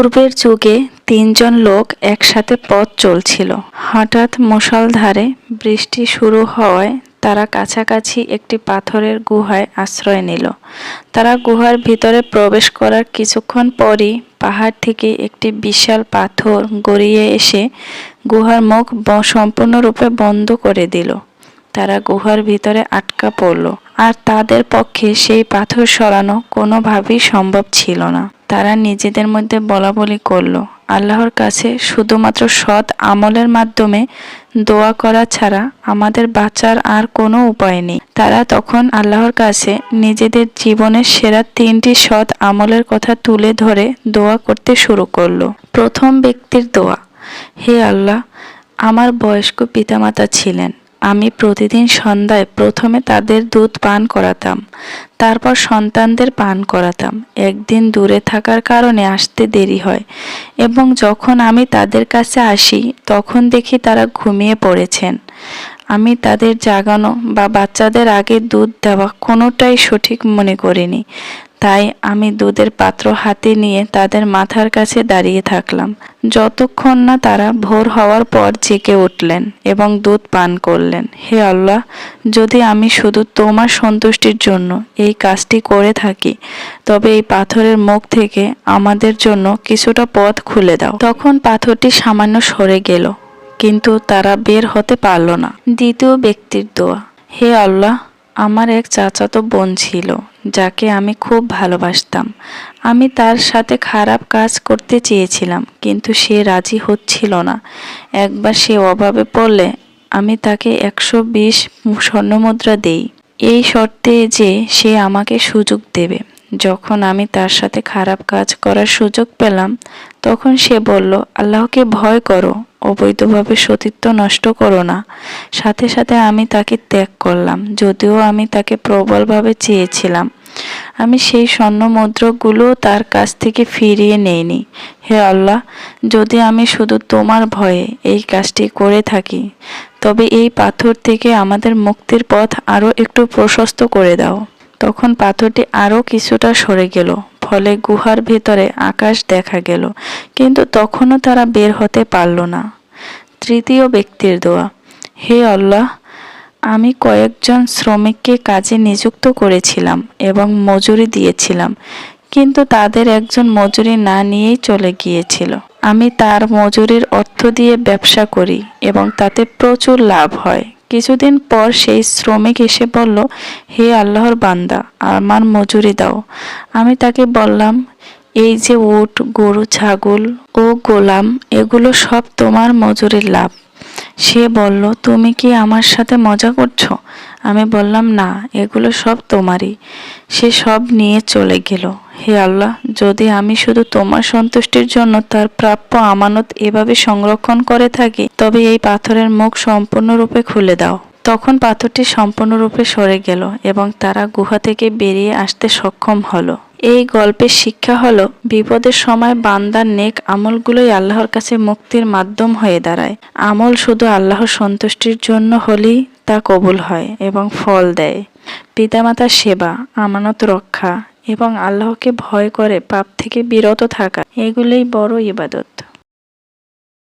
পূর্বের যুগে তিনজন লোক একসাথে পথ চলছিল। হঠাৎ মুষলধারে বৃষ্টি শুরু হওয়ায় তারা কাছাকাছি একটি পাথরের গুহায় আশ্রয় নিল। তারা গুহার ভিতরে প্রবেশ করার কিছুক্ষণ পরই পাহাড় থেকে একটি বিশাল পাথর গড়িয়ে এসে গুহার মুখ সম্পূর্ণরূপে বন্ধ করে দিল। তারা গুহার ভিতরে আটকা পড়ল। আর তাদের পক্ষে সেই পাথর সরানো কোনোভাবেই সম্ভব ছিল না। তারা নিজেদের মধ্যে বলা বলি করল। আল্লাহর কাছে শুধুমাত্র সৎ আমলের মাধ্যমে দোয়া করা ছাড়া আমাদের বাঁচার আর কোনো উপায় নেই। তারা তখন আল্লাহর কাছে নিজেদের জীবনের সেরা তিনটি সৎ আমলের কথা তুলে ধরে দোয়া করতে শুরু করল। প্রথম ব্যক্তির দোয়া, হে আল্লাহ, আমার বয়স্ক পিতামাতা ছিলেন। আমি প্রতিদিন সন্ধ্যায় প্রথমে তাদের দুধ পান করাতাম, তারপর সন্তানদের পান করাতাম। একদিন দূরে থাকার কারণে আসতে দেরি হয় এবং যখন আমি তাদের কাছে আসি, তখন দেখি তারা ঘুমিয়ে পড়েছেন। আমি তাদের জাগানো বা বাচ্চাদের আগে দুধ দেওয়া কোনোটাই সঠিক মনে করিনি। তাই আমি দুধের পাত্র হাতে নিয়ে তাদের মাথার কাছে দাঁড়িয়ে থাকলাম। যতক্ষণ না তারা ভোর হওয়ার পর জেগে উঠলেন এবং দুধ পান করলেন। হে আল্লাহ, যদি আমি শুধু তোমার সন্তুষ্টির জন্য এই কাজটি করে থাকি, তবে এই পাথরের মুখ থেকে আমাদের জন্য কিছুটা পথ খুলে দাও। তখন পাথরটি সামান্য সরে গেল, কিন্তু তারা বের হতে পারল না। দ্বিতীয় ব্যক্তির দোয়া, হে আল্লাহ আমার এক চাচাতো বোন ছিল, যাকে আমি খুব ভালোবাসতাম। আমি তার সাথে খারাপ কাজ করতে চেয়েছিলাম, কিন্তু সে রাজি হচ্ছিল না। একবার সে অভাবে পড়লে আমি তাকে একশো বিশ স্বর্ণমুদ্রা দেই। এই শর্তে যে সে আমাকে সুযোগ দেবে। যখন আমি তার সাথে খারাপ কাজ করার সুযোগ পেলাম, তখন সে বলল, আল্লাহকে ভয় করো, অবৈধভাবে সতীত্ব নষ্ট করো না। সাথে সাথে আমি তাকে ত্যাগ করলাম, যদিও আমি তাকে প্রবলভাবে চেয়েছিলাম। আমি সেই স্বর্ণ মুদ্রগুলো তার কাছ থেকে ফিরিয়ে নেইনি। হে আল্লাহ, যদি আমি শুধু তোমার ভয়ে এই কাজটি করে থাকি, তবে এই পাথর থেকে আমাদের মুক্তির পথ আরও একটু প্রশস্ত করে দাও। তখন পাথরটি আরও কিছুটা সরে গেল, ফলে গুহার ভেতরে আকাশ দেখা গেল, কিন্তু তখনও তারা বের হতে পারল না। তৃতীয় ব্যক্তির দোয়া, হে আল্লাহ, আমি কয়েকজন শ্রমিককে কাজে নিযুক্ত করেছিলাম এবং মজুরি দিয়েছিলাম, কিন্তু তাদের একজন মজুরি না নিয়েই চলে গিয়েছিল। আমি তার মজুরির অর্থ দিয়ে ব্যবসা করি এবং তাতে প্রচুর লাভ হয়। কিছুদিন পর সেই শ্রমিক এসে বলল, হে আল্লাহর বান্দা, আমার মজুরি দাও। আমি তাকে বললাম, এই যে উট, গরু, ছাগল ও গোলাম, এগুলো সব তোমার মজুরির লাভ। সে বলল, তুমি কি আমার সাথে মজা করছ? আমি বললাম, না, এগুলো সব তোমারই। সে সব নিয়ে চলে গেল। হে আল্লাহ যদি আমি শুধু তোমার সন্তুষ্টির জন্য তার প্রাপ্য আমানত এভাবে সংরক্ষণ করে থাকি, তবে এই পাথরের মুখ সম্পূর্ণরূপে খুলে দাও। তখন পাথরটি সম্পূর্ণরূপে সরে গেল এবং তারা গুহা থেকে বেরিয়ে আসতে সক্ষম হলো। এই গল্পের শিক্ষা হলো, বিপদের সময় বান্দার নেক আমলগুলোই আল্লাহর কাছে মুক্তির মাধ্যম হয়ে দাঁড়ায়। আমল শুধু আল্লাহর সন্তুষ্টির জন্য হলেই তা কবুল হয় এবং ফল দেয়। পিতামাতার সেবা, আমানত রক্ষা এবং আল্লাহকে ভয় করে পাপ থেকে বিরত থাকা। এগুলোই বড় ইবাদত।